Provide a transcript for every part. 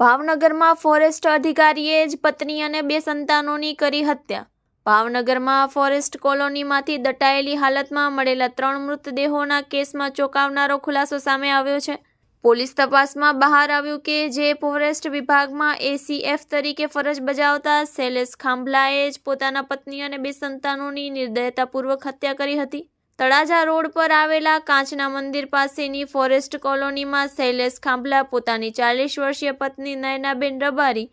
ભાવનગરમાં ફોરેસ્ટ અધિકારીએ જ પત્ની અને બે સંતાનોની કરી હત્યા. ભાવનગરમાં ફોરેસ્ટ કોલોનીમાંથી દટાયેલી હાલતમાં મળેલા ત્રણ મૃતદેહોના કેસમાં ચોંકાવનારો ખુલાસો સામે આવ્યો છે. પોલીસ તપાસમાં બહાર આવ્યું કે જે ફોરેસ્ટ વિભાગમાં એસીએફ તરીકે ફરજ બજાવતા શૈલેષ ખાંભલાએ જ પોતાના પત્ની અને બે સંતાનોની નિર્દયતાપૂર્વક હત્યા કરી હતી. તળાજા રોડ પર આવેલા કાંચના મંદિર પાસેની ફોરેસ્ટ કોલોનીમાં શૈલેષ ખાંભલા પોતાની ચાલીસ વર્ષીય પત્ની નયનાબેન રબારી,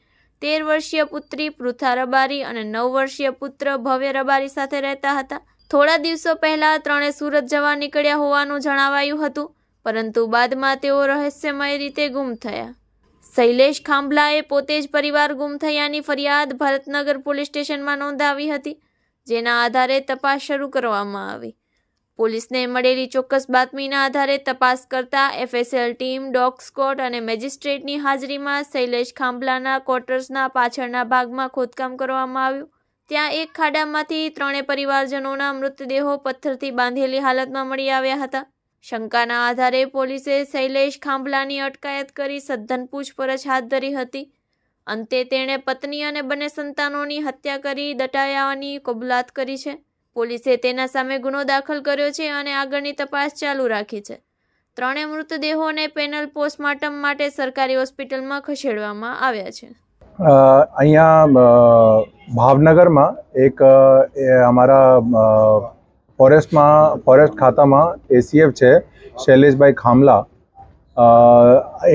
તેર વર્ષીય પુત્રી પૃથા રબારી અને નવ વર્ષીય પુત્ર ભવ્ય રબારી સાથે રહેતા હતા. થોડા દિવસો પહેલા ત્રણે સુરત જવા નીકળ્યા હોવાનું જણાવાયું હતું, પરંતુ બાદમાં તેઓ રહસ્યમય રીતે ગુમ થયા. શૈલેષ ખાંભલાએ પોતે જ પરિવાર ગુમ થયાની ફરિયાદ ભરતનગર પોલીસ સ્ટેશનમાં નોંધાવી હતી, જેના આધારે તપાસ શરૂ કરવામાં આવી. પોલીસને મળેલી ચોક્કસ બાતમીના આધારે તપાસ કરતા એફએસએલ ટીમ, ડોગ સ્કોટ અને મેજિસ્ટ્રેટની હાજરીમાં શૈલેષ ખાંભલાના ક્વાર્ટર્સના પાછળના ભાગમાં ખોદકામ કરવામાં આવ્યું. ત્યાં એક ખાડામાંથી ત્રણેય પરિવારજનોના મૃતદેહો પથ્થરથી બાંધેલી હાલતમાં મળી આવ્યા હતા. શંકાના આધારે પોલીસે શૈલેષ ખાંભલાની અટકાયત કરી સદ્ધન પૂછપરછ હાથ ધરી હતી. અંતે તેણે પત્ની અને બંને સંતાનોની હત્યા કરી દટાયાવાની કબૂલાત કરી છે. પોલીસે તેના સામે ગુનો દાખલ કર્યો છે અને આગળની તપાસ ચાલુ રાખી છે. ત્રણેય મૃતદેહોને પેનલ પોસ્ટમોર્ટમ માટે સરકારી હોસ્પિટલમાં ખસેડવામાં આવ્યા છે. અહીંયા ભાવનગરમાં એક અમારા ફોરેસ્ટમાં, ફોરેસ્ટ ખાતામાં એસીએફ છે, શૈલેષભાઈ ખામલા.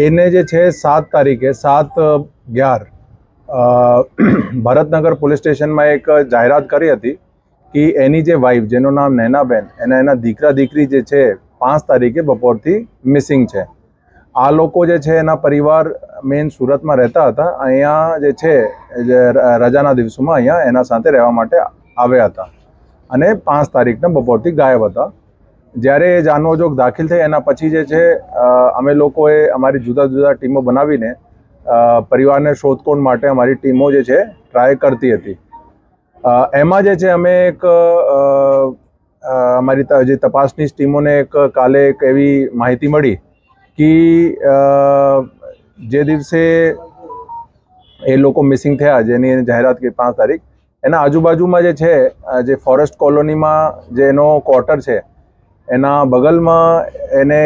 એને જે છે સાત તારીખે, સાત અગિયાર ભરતનગર પોલીસ સ્ટેશનમાં એક જાહેરાત કરી હતી. કે એની જે વાઈફ જેનું નામ નૈનાબેન એના એના દીકરા, દીકરી જે છે, પાંચ તારીખે બપોરથી મિસિંગ છે. આ લોકો જે છે, એના પરિવાર મેઇન સુરતમાં રહેતા હતા. અહીંયા જે છે રજાના દિવસોમાં અહીંયા એના સાથે રહેવા માટે આવ્યા હતા. અને પાંચ તારીખના બપોરથી ગાયબ હતા. જ્યારે એ જાનવરજોગ દાખલ થઈ, એના પછી જે છે અમે લોકોએ અમારી જુદા જુદા ટીમો બનાવીને પરિવારને શોધખોળ માટે અમારી ટીમો જે છે ટ્રાય કરતી હતી. એમાં જે છે, અમે એક અમારી જે તપાસની ટીમોને એક કાલે એક એવી માહિતી મળી કે જે દિવસે એ લોકો મિસિંગ થયા, જેની જાહેરાત કરી પાંચ તારીખ, એના આજુબાજુમાં જે છે જે ફોરેસ્ટ કોલોનીમાં જે એનો ક્વાર્ટર છે, એના બગલમાં એને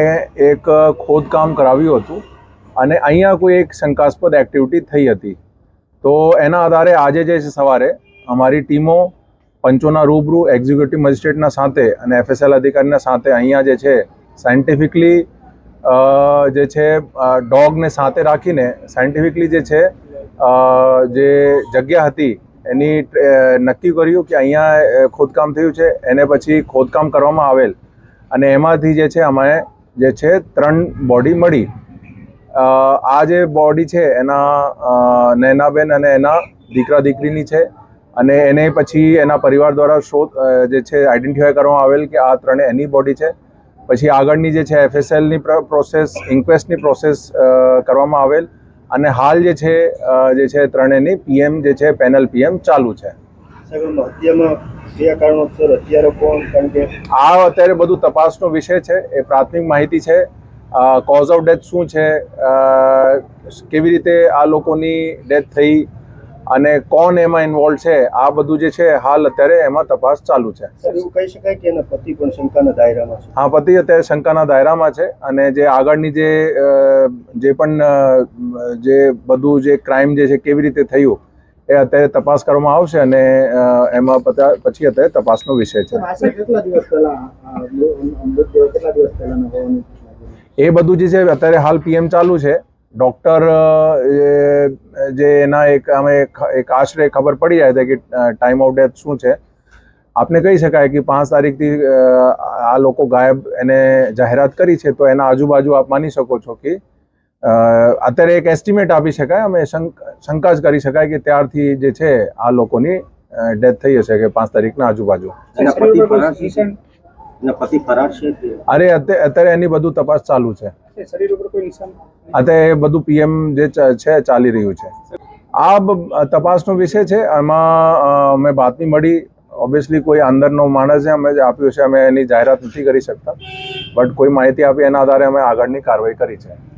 એક ખોદકામ કરાવ્યું હતું અને અહીંયા કોઈ એક શંકાસ્પદ એક્ટિવિટી થઈ હતી. તો એના આધારે આજે જે છે, સવારે અમારી ટીમો પંચોના રૂબરૂ એક્ઝિક્યુટિવ મજિસ્ટ્રેટના સાથે અને એફએસએલ અધિકારીના સાથે અહીંયા જે છે સાયન્ટિફિકલી જે છે ડોગને સાથે રાખીને સાયન્ટિફિકલી જે છે જે જગ્યા હતી, એની નક્કી કર્યું કે અહીંયા ખોદકામ થયું છે, એને પછી ખોદકામ કરવામાં આવેલ. અને એમાંથી જે છે, અમે જે છે, ત્રણ બોડી મળી. આ જે બોડી છે, એના નૈનાબેન અને એના દીકરા દીકરીની છે. અને એને પછી એના પરિવાર દ્વારા શોધ જે છે આઈડેન્ટિફાય કરવામાં આવેલ કે આ ત્રણે એની બોડી છે. પછી આગળની જે છે એફએસએલની પ્રોસેસ ઇન્ક્વેસ્ટની પ્રોસેસ કરવામાં આવેલ. અને હાલ જે છે જે છે ત્રણેયની પીએમ જે છે પેનલ પીએમ ચાલુ છે. આ અત્યારે બધું તપાસનો વિષય છે એ પ્રાથમિક માહિતી છે. કોઝ ઓફ ડેથ શું છે? કેવી રીતે આ લોકોની ડેથ થઈ? અને કોણ એમાં ઇન્વોલ્વ છે આ બધું જે છે હાલ અત્યારે એમાં તપાસ ચાલુ છે. એવું કહી શકાય કે એના પતિ પણ શંકાના દાયરામાં છે? હા પતિ અત્યારે શંકાના દાયરામાં છે અને જે આગળની જે જે પણ જે બધું જે ક્રાઇમ જે છે કેવી રીતે થયું એ અત્યારે તપાસ કરવામાં આવશે અને એમાં પછી અત્યારે તપાસનો વિષય છે. એ બધું જે છે અત્યારે હાલ પીએમ ચાલુ છે. ડૉક્ટર જે એના એક અમે એક આશરે ખબર પડી જાય છે કે ટાઈમ ઓફ ડેથ શું છે. આપને કહી શકાય કે પાંચ તારીખથી આ લોકો ગાયબ એને જાહેરાત કરી છે તો એના આજુબાજુ આપ માની શકો છો કે અત્યારે એક એસ્ટિમેટ આપી શકાય અમે શંક- શંકા જ કરી શકાય કે ત્યારથી જે છે આ લોકોની ડેથ થઈ હશે કે પાંચ તારીખના આજુબાજુ. પતિ ફરાર છે? અરે અત્યારે એની બધું તપાસ ચાલુ છે. અત્યારે બધું પીએમ જે છે ચાલી રહ્યું છે. આ તપાસનો વિષય છે. અ, અમે બાતમી મળી. ઓબ્વિયસલી કોઈ અંદરનો માણસ છે અમે જે આપ્યું છે અમે એની જાહેરાત નથી કરી શકતા. બટ કોઈ માહિતી આપી એના આધારે અમે આગળની કાર્યવાહી કરી છે.